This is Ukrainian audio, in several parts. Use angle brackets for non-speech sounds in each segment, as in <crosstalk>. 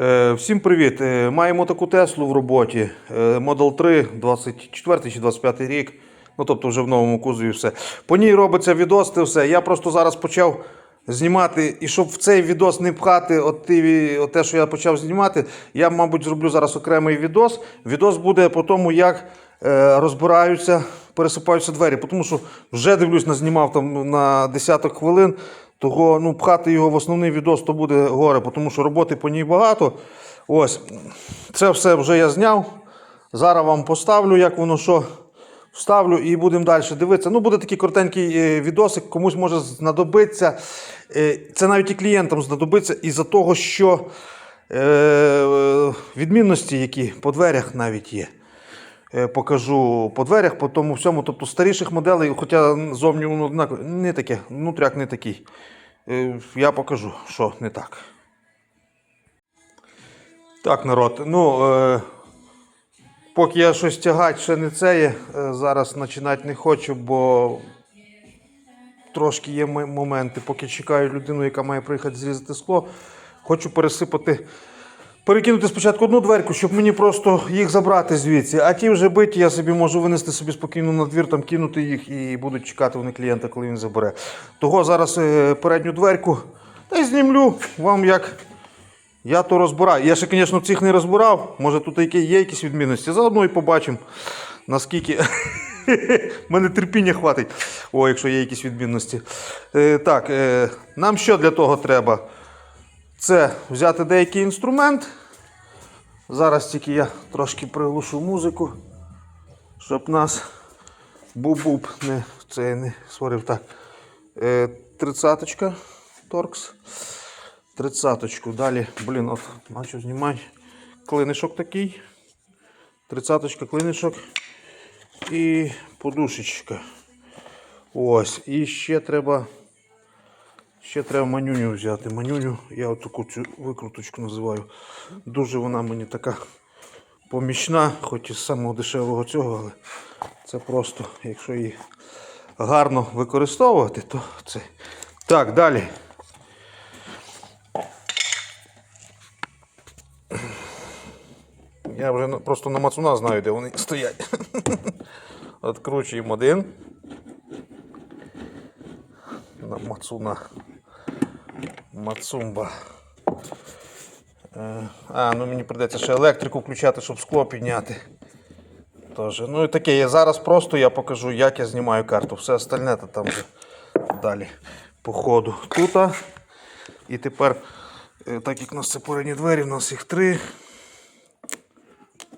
Е, Всім привіт! Е, Маємо таку Теслу в роботі. е, Model 3, 24 чи 25 рік. Ну, тобто вже в новому кузові все. По ній робиться відос, це все. Я просто зараз почав знімати, і щоб в цей відос не пхати от, ті, от те, що я почав знімати, я, мабуть, зроблю зараз окремий відос. Відос буде по тому, як розбираються, пересипаються двері. Тому що вже дивлюсь, назнімав там на десяток хвилин. Того ну, пхати його в основний відос, то буде горе, тому що роботи по ній багато. Ось, це все вже я зняв. Зараз вам поставлю, як воно що вставлю, і будемо далі дивитися. Ну, буде такий коротенький е, відосик, комусь може знадобитися. Е, Це навіть і клієнтам знадобиться із-за того, що е, відмінності, які по дверях навіть є. Покажу по дверях, по тому всьому. Тобто старіших моделей, хоча зовні воно однаково, не таке, внутряк не такий. Е, Я покажу, що не так. Так, народ. Ну, е, поки я щось тягати, ще не це є. Е, зараз починати не хочу, бо трошки є моменти, поки чекаю людину, яка має приїхати зрізати скло. Хочу пересипати. Перекинути спочатку одну дверку, щоб мені просто їх забрати звідси. А ті вже биті, я собі можу винести собі спокійно на двір, там кинути їх і будуть чекати вони клієнта, коли він забере. Того зараз е, передню дверку та й знімлю вам як. Я то розбираю. Я ще, звісно, цих не розбирав. Може тут є якісь відмінності. Заодно і побачимо, наскільки <laughs> мене терпіння хватить. О, якщо є якісь відмінності. Е, так, е, нам що для того треба? Це взяти деякий інструмент. Зараз тільки я трошки приглушу музику, щоб нас буб-буб не, це не сварив. Так. Е, тридцяточка торкс. Тридцяточку. Далі, блін, от бачу знімати. Клинишок такий. Тридцяточка, клинишок. І подушечка. Ось. І ще треба. Ще треба манюню взяти. Манюню, я от таку цю викруточку називаю. Дуже вона мені така помічна, хоч і з самого дешевого цього, але це просто, якщо її гарно використовувати, то це. Так, далі. Я вже просто на мацуна знаю, де вони стоять. <laughs> Откручуємо один. На мацуна. Мацумба. Е, А, ну мені прийдеться ще електрику включати, щоб скло підняти. Тоже. Ну і таке, я зараз просто я покажу, як я знімаю карту. Все остальне то там вже далі по ходу. Тут. І тепер, е, так як у нас це передні двері, у нас їх три.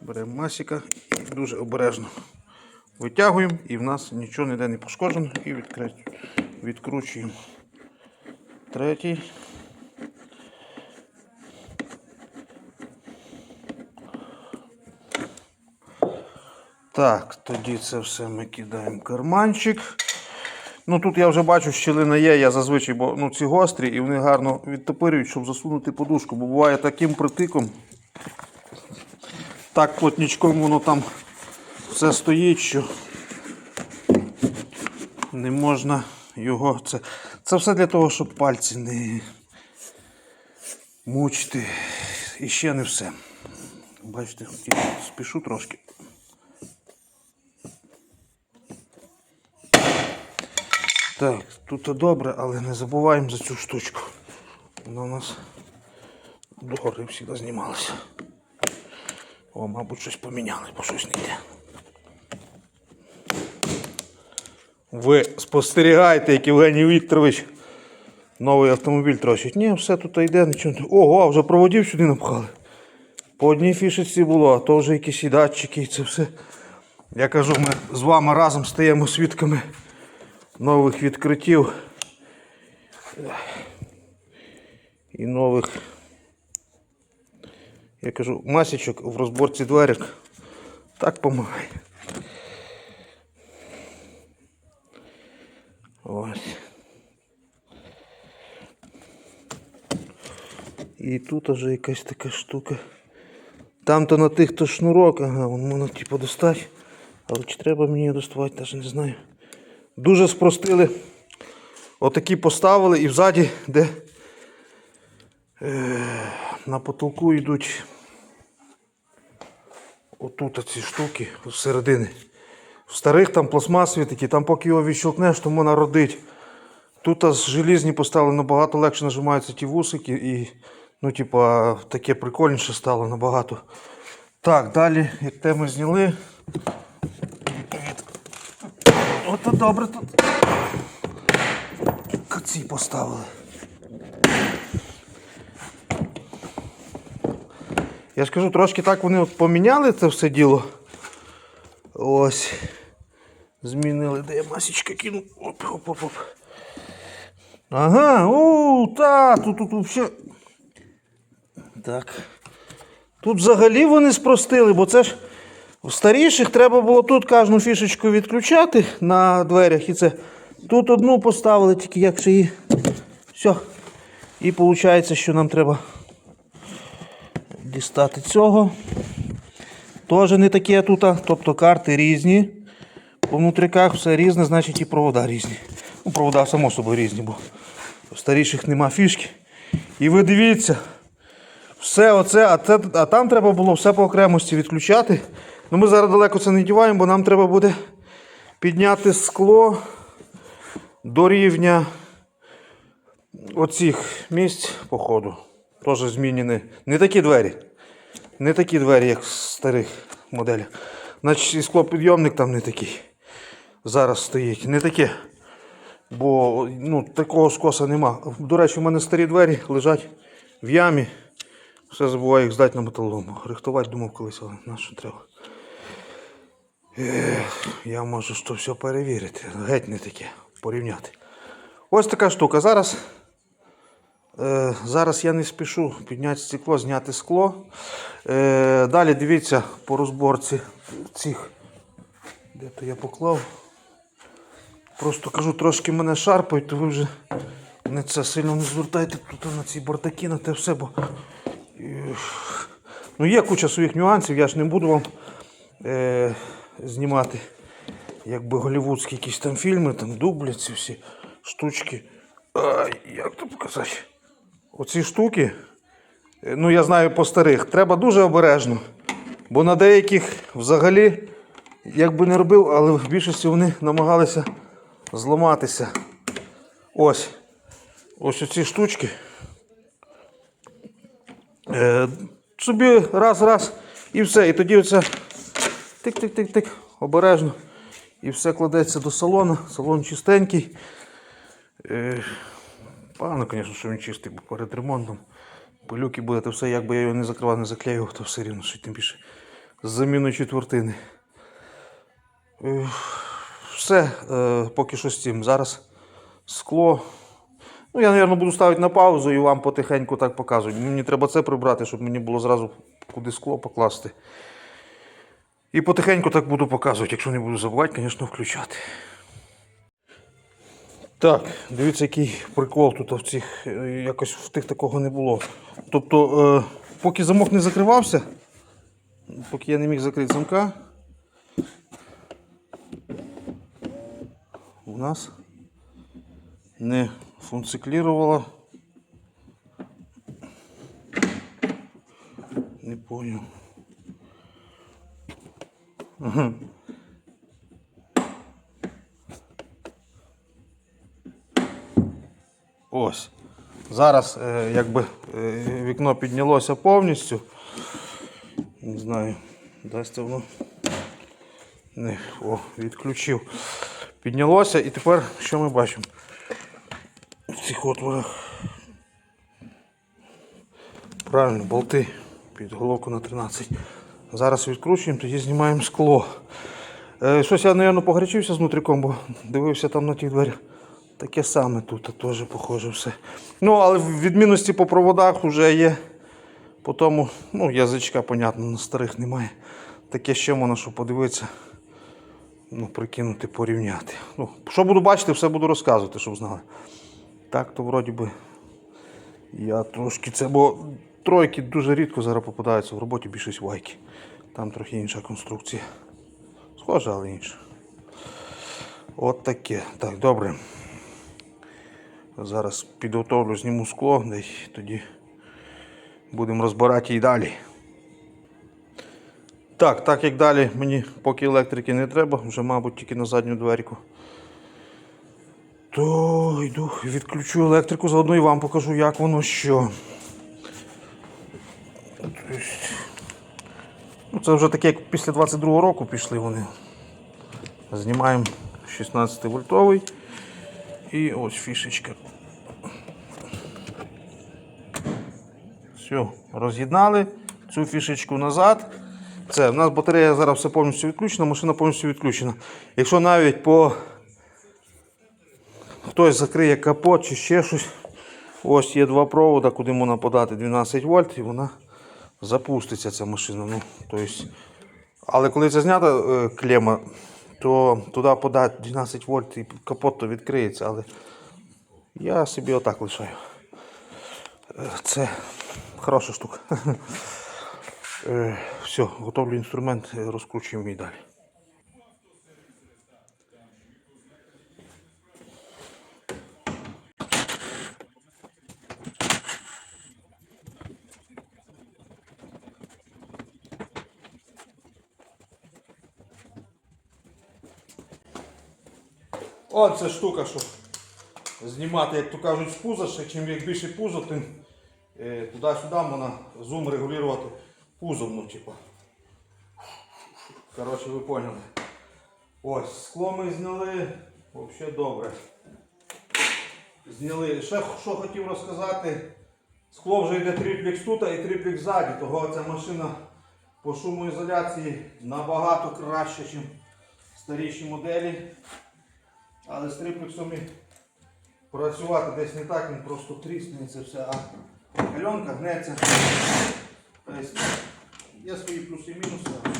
Беремо масіка і дуже обережно витягуємо, і в нас нічого ніде не пошкоджено. І відкручуємо. Третій. Так, тоді це все ми кидаємо в карманчик. Ну тут я вже бачу, щілина є, я зазвичай, бо ну, ці гострі і вони гарно відтопирюють, щоб засунути подушку, бо буває таким притиком. Так плотнічком воно там все стоїть, що не можна його. Це, це все для того, щоб пальці не мучити. І ще не все. Бачите, я спішу трошки. Так, тут добре, але не забуваємо за цю штучку. Вона у нас догори завжди знімалася. О, мабуть, щось поміняли, бо щось не йде. Ви спостерігаєте, як Євгеній Вікторович новий автомобіль трощить. Ні, все тут йде, нічого. Ого, вже проводів сюди напхали. По одній фішечці було, а то вже якісь і датчики, і це все. Я кажу, ми з вами разом стаємо свідками нових відкриттів і нових, я кажу, масічок в розборці дверок. Так допомагає. Ось. І тут вже якась така штука. Там-то на тих то шнурок, ага, вон можна типу достати. Але чи треба мені його доставати, навіть не знаю. Дуже спростили. Отакі поставили і взаді, де е, на потолку йдуть отут ці штуки з середини. В старих там пластмасові такі, там поки його відщелкнеш, то вона родить. Тут аж желізні поставили набагато легше нажимаються ті вусики і ну, типа, таке прикольніше стало набагато. Так, далі, як те ми зняли. Ото добре тут. Ці поставили. Я ж кажу, трошки так вони от поміняли це все діло. Ось. Змінили, де я масічка кину. Оп, оп, оп, оп. Ага, у, та, тут, тут взагалі. Так. Тут взагалі вони спростили, бо це ж в старіших треба було тут кожну фішечку відключати на дверях. І це тут одну поставили, тільки як же її. Все. І виходить, що нам треба дістати цього. Теж не таке тут, тобто карти різні. По внутріках все різне, значить і провода різні. Ну, провода само собою різні, бо в старіших нема фішки. І ви дивіться, все оце, а, це, а там треба було все по окремості відключати. Ну ми зараз далеко це не діваємо, бо нам треба буде підняти скло до рівня оцих місць, походу. Теж змінені. Не такі двері. Не такі двері, як в старих моделях. Значить, і склопідйомник там не такий. Зараз стоїть. Не таке. Бо ну, такого скоса нема. До речі, у мене старі двері лежать в ямі. Все забуваю їх здати на металолому. Рихтувати думав колись, але на що треба. Ех, я можу що все перевірити. Геть не таке. Порівняти. Ось така штука. Зараз, зараз я не спішу підняти стекло, зняти скло. Е, далі дивіться по розборці цих. Де то я поклав? Просто кажу, трошки мене шарпають, то ви вже не це сильно не звертайте тут на ці бардаки, на те все, бо е, ну, є куча своїх нюансів, я ж не буду вам е, знімати якби голівудські якісь там фільми, там дублі, всі штучки. Ай, як то показати? Оці штуки, е, ну я знаю по старих, треба дуже обережно. Бо на деяких взагалі, як би не робив, але в більшості вони намагалися зламатися. Ось. Ось оці штучки. Е, собі раз-раз і все. І тоді оце тик-тик-тик-тик, обережно. І все кладеться до салону. Салон чистенький. Е, погано, звісно, що він чистий, бо перед ремонтом. Пилюки буде, то все, якби я його не закривав, не заклеював, то все рівно, що тим більше з заміною четвертини. Все, е, поки що з цим. Зараз скло. Ну, я, мабуть, буду ставити на паузу і вам потихеньку так показую. Мені треба це прибрати, щоб мені було зразу куди скло покласти. І потихеньку так буду показувати, якщо не буду забувати, звісно, включати. Так, дивіться, який прикол тут в цих, е, якось в тих такого не було. Тобто, е, поки замок не закривався, поки я не міг закрити замка, у нас не функціклірувало. Не понял. Ага. Зараз е, якби е, вікно піднялося повністю. Не знаю, дасть воно. Не, о, відключив. Піднялося і тепер що ми бачимо? В цих отворах. Правильно, болти під головку на 13. Зараз відкручуємо, тоді знімаємо скло. Е, щось я, мабуть, погорячився з внутріком, бо дивився там на ті двері. Таке саме тут теж похоже все. Ну, але в відмінності по проводах вже є. По тому, ну, язичка, понятно, на старих немає. Таке ще можна, що подивитися. Ну, прикинути, порівняти. Ну, що буду бачити, все буду розказувати, щоб знали. Так, то вроді би. Я трошки це, бо тройки дуже рідко зараз попадаються в роботі більшість вайки. Там трохи інша конструкція. Схожа, але інша. От таке. Так, добре. Зараз підготовлю, зніму скло, десь тоді Будемо розбирати її далі. Так, так як далі мені поки електрики не треба, вже, мабуть, тільки на задню дверку. То йду відключу електрику, заодно і вам покажу, як воно що. Тобто, Ну, це вже таке, як після 22-го року пішли вони. Знімаємо 16 вольтовий. І ось фішечка. Все, роз'єднали цю фішечку назад. Це, в нас батарея зараз все повністю відключена, машина повністю відключена. Якщо навіть по хтось закриє капот чи ще щось, ось є два провода, куди можна подати 12 вольт і вона запуститься ця машина. Ну, тобто, але коли це знята е, клема, то туди подати 12 вольт і капот то відкриється. Але я собі отак лишаю. Е, Це хороша штука. <laughs> Е, Все, готовлю інструмент, розкручуємо і далі. Оце штука, щоб знімати, як то кажуть, з пуза, ще чим як більше пузо, тим е, туди-сюди можна зум регулювати пузом, ну, типа. Коротше, ви поняли. Ось, скло ми зняли, взагалі добре. Зняли. Ще що хотів розказати, скло вже йде триплекс тут і триплекс ззаді, того ця машина по шумоізоляції набагато краще, ніж старіші моделі. Але з триплексом працювати десь не так, він просто тріснеться все, а кальонка гнеться. Тобто є свої плюси і мінуси.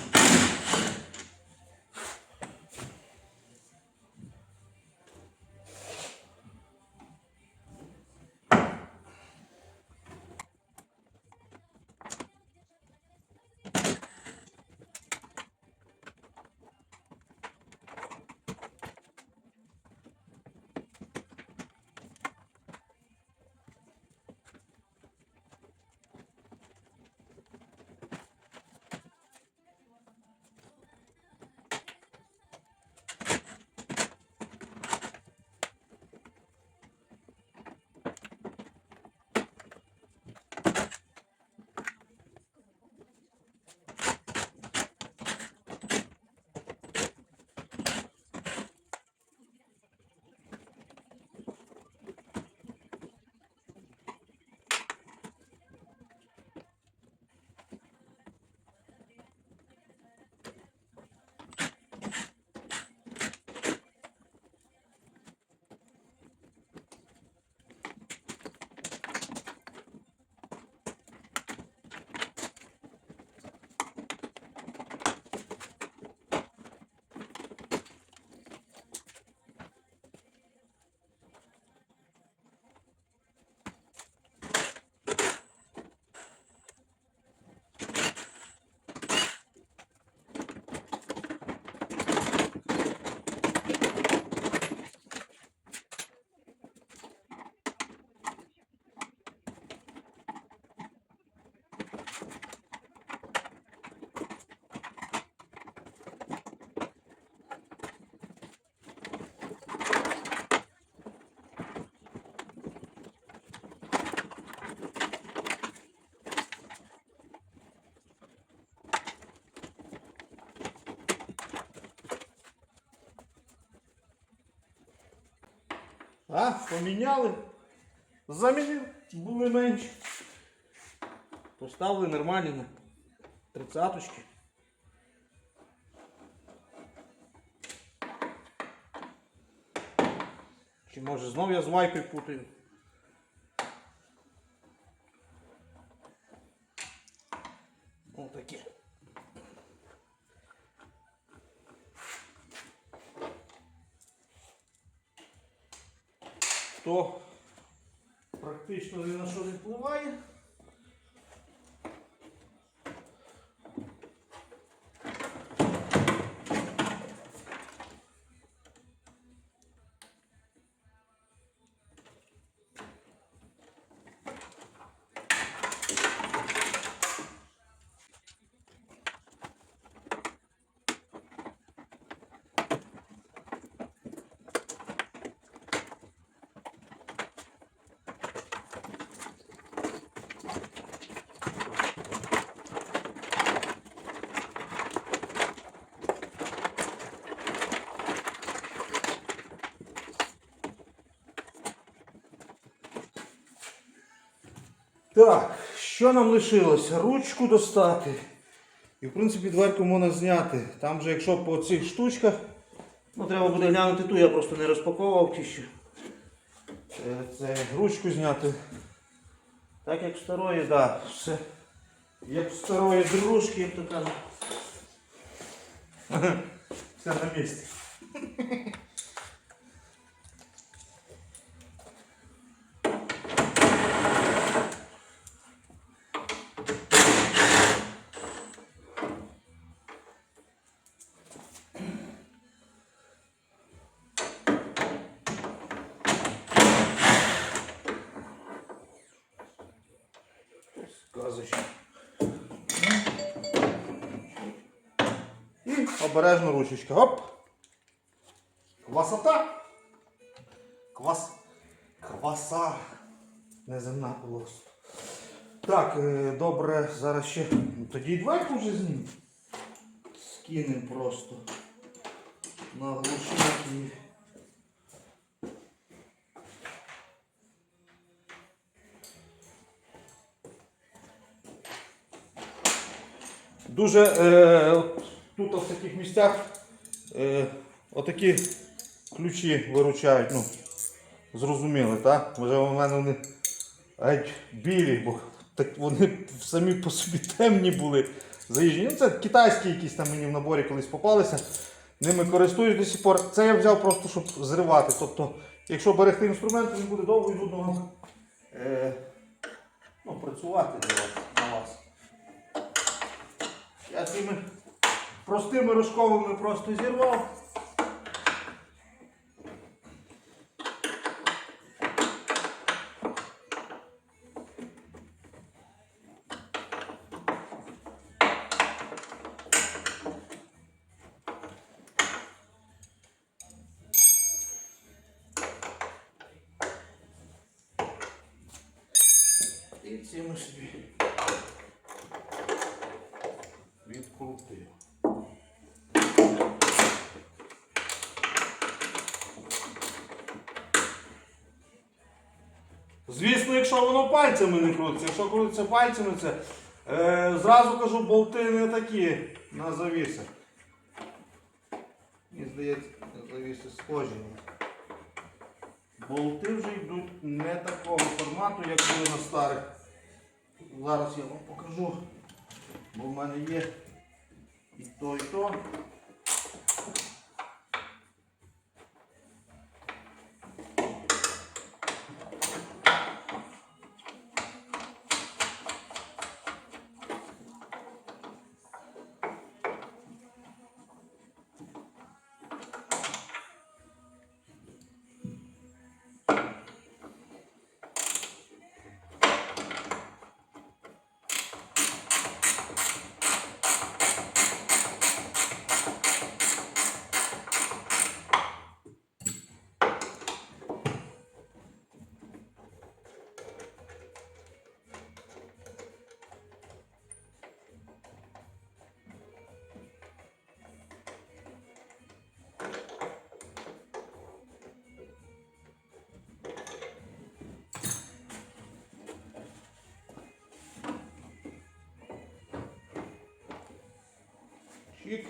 А, поміняли. Замінили, були менші. Поставили нормальні на тридцяточки. Чи може знов я з вайкою путаю? Отакі. То практично ні на що не впливає. Так, що нам лишилося? Ручку достати. І в принципі дверку можна зняти. Там же, якщо по цих штучках, ну треба буде глянути ту, я просто не розпаковував ті ще. Е, Це ручку зняти. Так як старої, так, да, все. Як старої дружки, як то кажуть. <laughs> Все на місці. Обережно ручечка. Оп! Квасота! Квас. Кваса. Неземна просто. Так, е, добре, зараз ще. Ну, тоді і дверку вже знімемо. Скинемо просто. На глушилки. Дуже е, тут в таких місцях е, отакі ключі виручають. Ну, зрозуміли, так? Вже у мене вони геть білі, бо так вони самі по собі темні були. Заїжджені. Ну, це китайські якісь там мені в наборі колись попалися. Ними користуюсь до сих пор. Це я взяв просто, щоб зривати. Тобто, якщо берегти інструмент, він буде довго і нудно е, ну, працювати для вас, на вас. Я цими простими рожковими просто зірвав. І собі відкрутив. Звісно, якщо воно пальцями не крутиться, якщо крутиться пальцями, це е, зразу кажу, болти не такі на завісах. Мені здається, завіси схожі. Болти вже йдуть не такого формату, як були на старих. Зараз я вам покажу, бо в мене є і то, і то. Чик.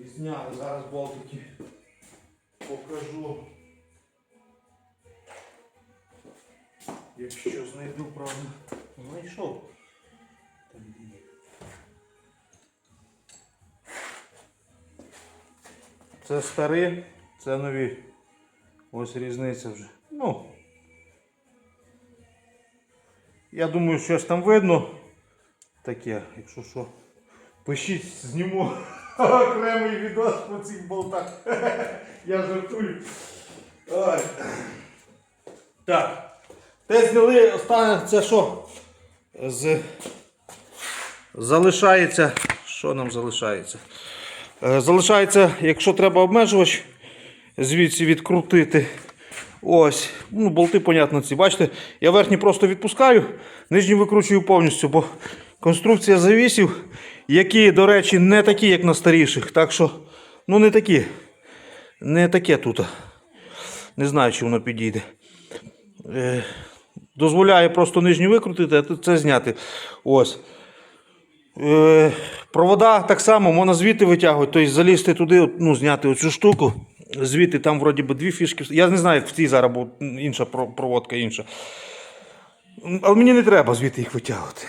І зняли. Зараз болтики покажу. Якщо знайду, правда. Знайшов. Це старі, це нові. Ось різниця вже. Ну. Я думаю, щось там видно таке, якщо що. Пишіть, зніму <laughs> окремий відос по цих болтах. <laughs> Я жартую. Ой. Так. Те зняли, останнє це що? З... Залишається. Що нам залишається? Е, Залишається, якщо треба обмежувач, звідси відкрутити. Ось, ну, болти, понятно, ці. Бачите, я верхні просто відпускаю, нижні викручую повністю, бо конструкція завісів, які, до речі, не такі, як на старіших. Так що, ну не такі. Не таке тут. Не знаю, чи воно підійде. Е, дозволяє просто нижню викрутити, а це зняти. Ось. Е, провода так само можна звідти витягувати, тобто залізти туди, ну, зняти оцю штуку. Звідти там вроді би дві фішки. Я не знаю, як в цій зараз, бо інша проводка інша. Але мені не треба звідти їх витягувати.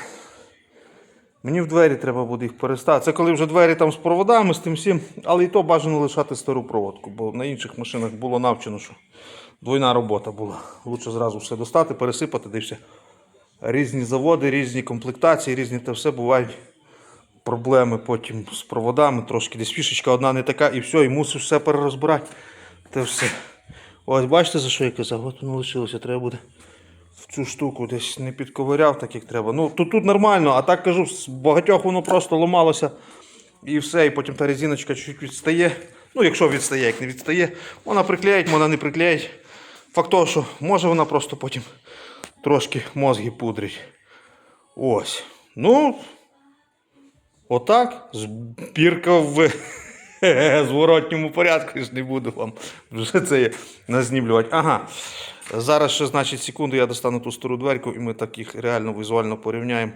Мені в двері треба буде їх переставити. Це коли вже двері там з проводами, з тим всім. Але і то бажано лишати стару проводку, бо на інших машинах було навчено, що двойна робота була. Лучше зразу все достати, пересипати, все. Різні заводи, різні комплектації, різні те все бувають проблеми потім з проводами, трошки десь фішечка одна не така, і все, і мусиш все перерозбирати. Те все. Ось бачите, за що я казав? От воно лишилося, треба буде в цю штуку десь не підковиряв так, як треба. Ну, тут, тут нормально, а так кажу, з багатьох воно просто ламалося і все, і потім та резиночка чуть відстає. Ну, якщо відстає, як не відстає, вона приклеїть, вона не приклеїть. Факт того, що може вона просто потім трошки мозги пудрить. Ось. Ну, отак. Збірка в <laughs> зворотньому порядку. Я ж не буду вам вже це назнімлювати. Ага. Зараз ще, значить, секунду я достану ту стару дверку і ми так їх реально візуально порівняємо.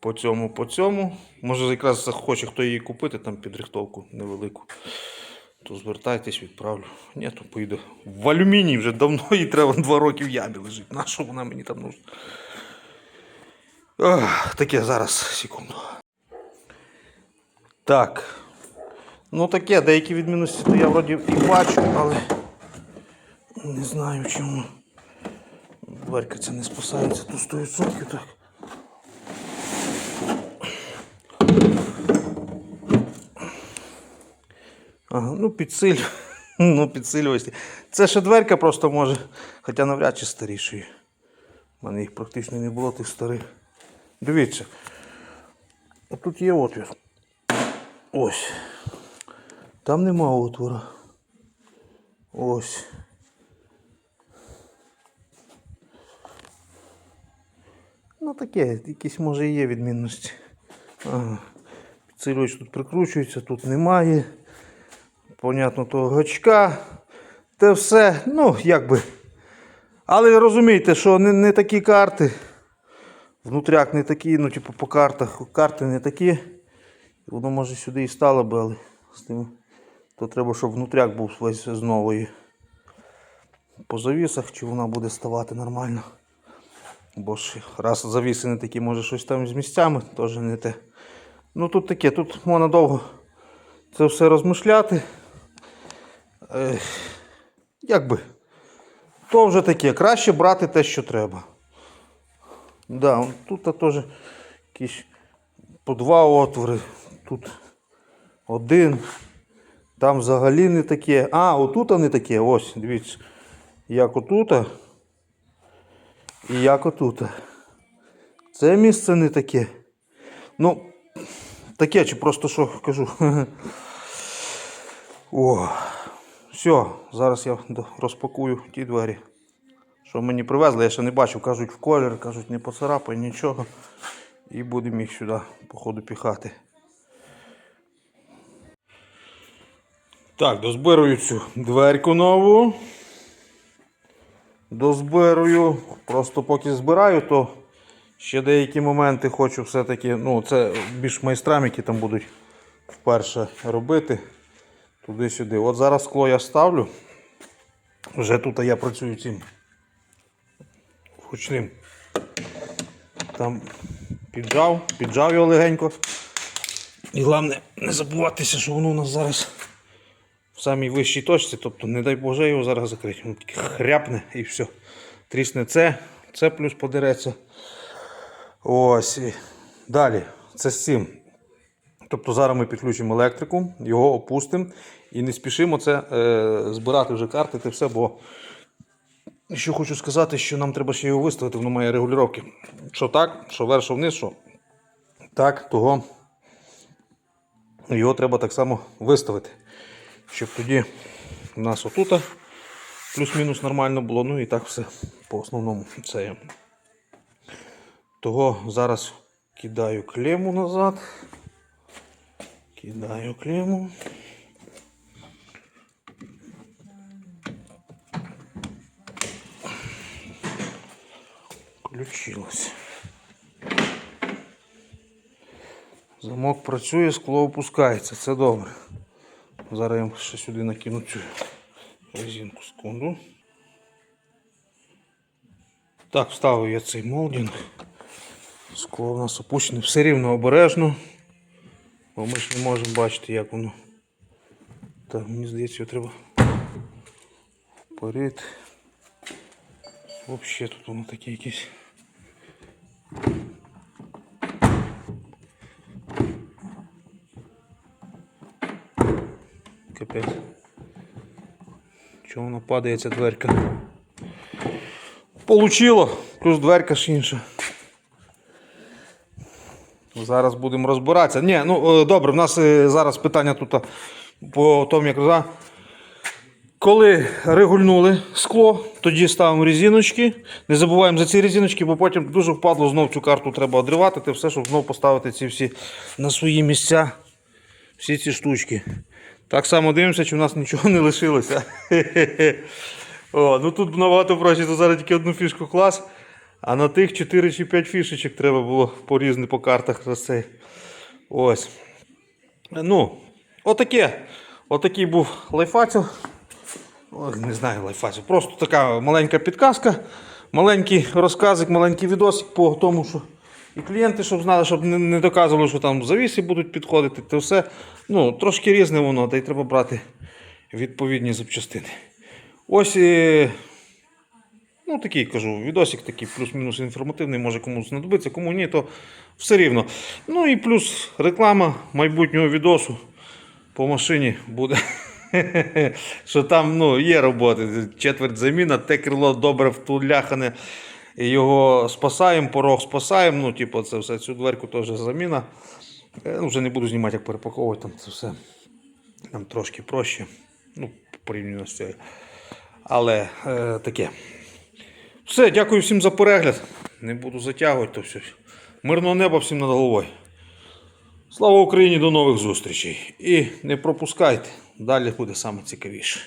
По цьому, по цьому. Може, якраз захоче хто її купити, там підрихтовку невелику. То звертайтесь, відправлю. Ні, то поїду. В алюміній вже давно їй треба два роки в ямі лежить. На що вона мені там нужна? Ох, таке зараз, секунду. Так. Ну таке, деякі відмінності то я вроді і бачу, але не знаю чому. Дверка ця не спасається тут 100% так. Ага, ну підсилю. <laughs> Ну, підсилювості. Це ще дверка просто може, хоча навряд чи старішої. У мене їх практично не було тих старих. Дивіться. Тут є отвір. Ось. Там нема отвора. Ось. Ну таке, якісь може і є відмінності. Ага. Підсилювач тут прикручується, тут немає. Понятно, того гачка. Те все, ну, якби. Але розумієте, що не, не такі карти. Внутряк не такі, ну, типу, по картах. Карти не такі. Воно може сюди і стало би, але з тим, то треба, щоб внутряк був весь з нової. По завісах, чи вона буде ставати нормально. Бо ж раз завіси не такі, може щось там з місцями, теж не те. Ну тут таке, тут можна довго це все розмишляти. Е, як би, то вже таке, краще брати те, що треба. Да, тут теж якісь по два отвори, тут один. Там взагалі не таке. А, отут не таке, ось, дивіться. Як отут. І як отут. Це місце не таке. Ну, таке, чи просто що кажу. <laughs> О, все, зараз я розпакую ті двері. Що мені привезли, я ще не бачив, кажуть в колір, кажуть, не поцарапай, нічого. І будемо їх сюди, походу, піхати. Так, дозбирую цю дверку нову. Дозбирую. Просто поки збираю, то ще деякі моменти хочу все-таки. Ну, це більш майстрам, які там будуть вперше робити. Туди-сюди. От зараз скло я ставлю. Вже тут я працюю цим ручним. Там піджав, піджав його легенько. І головне не забуватися, що воно у нас зараз самій вищій точці, тобто, не дай Боже його зараз закрити. Воно тільки хряпне і все. Трісне це, це плюс подереться. Ось. Далі. Це з цим. Тобто зараз ми підключимо електрику, його опустимо і не спішимо це е, збирати вже карти та все, бо що хочу сказати, що нам треба ще його виставити, воно має регулювання. Що так, що вверх, що вниз, що так, того його треба так само виставити. Щоб тоді у нас отут плюс-мінус нормально було, ну і так все по основному це. є. Того зараз кидаю клему назад. Кидаю клему. Включилось. Замок працює, скло опускається, це добре. Зараз я ще сюди накину цю резинку секунду. Так, вставив я цей молдинг. Скло у нас опущене все рівно обережно. Бо ми ж не можемо бачити, як воно. Так, мені здається, його треба вперед. Взагалі тут воно таке якесь. Капець. Чого воно падає ця дверка? Получило, плюс дверка ж інша. Зараз будемо розбиратися. Ні, ну е, добре, в нас е, зараз питання тут по тому, як за. Коли регульнули скло, тоді ставимо резиночки. Не забуваємо за ці резиночки, бо потім дуже впадло знов цю карту треба одривати, все, щоб знов поставити ці всі на свої місця. Всі ці штучки. Так само дивимося, чи в нас нічого не лишилося. О, ну тут набагато проще, тут зараз тільки одну фішку клас. А на тих 4 чи 5 фішечок треба було по різних по картах розцей. Ось. Ну, отаке. Отакий був лайфацел. Ой, не знаю, лайфацел. Просто така маленька підказка, маленький розказик, маленький відосик по тому, що і клієнти, щоб знали, щоб не, доказували, що там завіси будуть підходити, то все. Ну, трошки різне воно, та й треба брати відповідні запчастини. Ось. е, Ну, такий кажу, відосик такий плюс-мінус інформативний, може комусь знадобиться, кому ні, то все рівно. Ну і плюс реклама майбутнього відосу по машині буде. <laughs> Що там ну, є роботи. Четверть заміна, те крило добре втуляхане. Його спасаємо, порог спасаємо. Ну, типу, це все, цю дверку теж заміна. Е, Ну, вже не буду знімати, як перепаковувати там це все. Там трошки проще. Ну, порівняно з цією. Але е, таке. Все, дякую всім за перегляд. Не буду затягувати то все. Мирного неба всім над головою. Слава Україні, до нових зустрічей. І не пропускайте, далі буде саме цікавіше.